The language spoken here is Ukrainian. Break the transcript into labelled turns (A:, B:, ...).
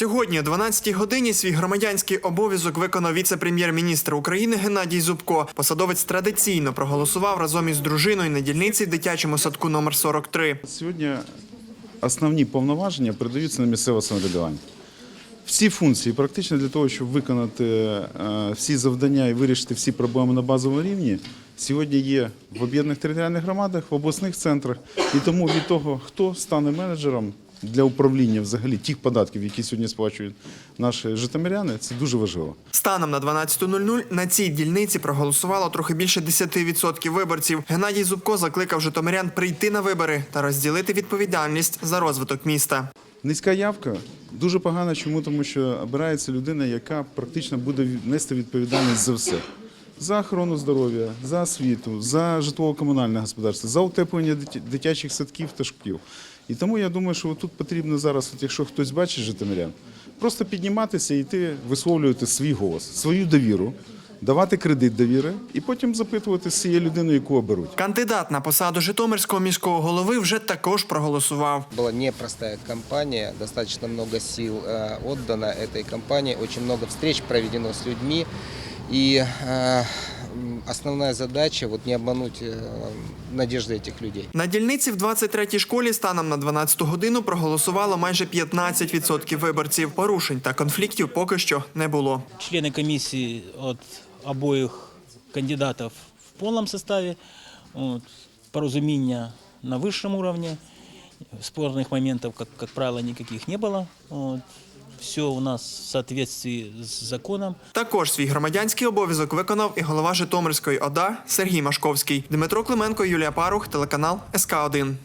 A: Сьогодні о 12-й годині свій громадянський обов'язок виконав віце-прем'єр-міністр України Геннадій Зубко. Посадовець традиційно проголосував разом із дружиною на дільниці в дитячому садку номер 43.
B: Сьогодні основні повноваження передаються на місцеве самоврядування. Всі функції, практично для того, щоб виконати е, всі завдання і вирішити всі проблеми на базовому рівні, сьогодні є в об'єднаних територіальних громадах, в обласних центрах. І тому від того, хто стане менеджером для управління взагалі тих податків, які сьогодні сплачують наші житомиряни, це дуже важливо.
A: Станом на 12.00 на цій дільниці проголосувало трохи більше 10% виборців. Геннадій Зубко закликав житомирян прийти на вибори та розділити відповідальність за розвиток міста.
B: Низька явка дуже погана. Чому? Тому що обирається людина, яка практично буде нести відповідальність за все За охорону здоров'я, за освіту, за житлово-комунальне господарство, за утеплення дитя- дитячих садків та шкіл. І тому я думаю, що тут потрібно зараз, от якщо хтось бачить житомирян, просто підніматися і йти висловлювати свій голос, свою довіру, давати кредит довіри і потім запитувати з цією людиною, яку оберуть.
A: Кандидат на посаду Житомирського міського голови вже також проголосував.
C: Была непростая кампания, достаточно много сил э, отдано этой кампании, очень много встреч проведено с людьми. И э, м, основная задача вот не обмануть э, надежды этих людей.
A: На дільниці в 23-й школі станом на 12-ту годину проголосувало майже 15% виборців. Порушень та конфліктів поки що не було.
D: члены комиссии от обоих кандидатов в полном составе, вот, порозумения на высшем уровне, спорных моментов, как, как правило, никаких не было. Вот. Все у нас в соответствии з законом.
A: Також свій громадянський обов'язок виконав і голова Житомирської ОДА Сергій Машковський. Дмитро Клименко, Юлія Парух, телеканал СК 1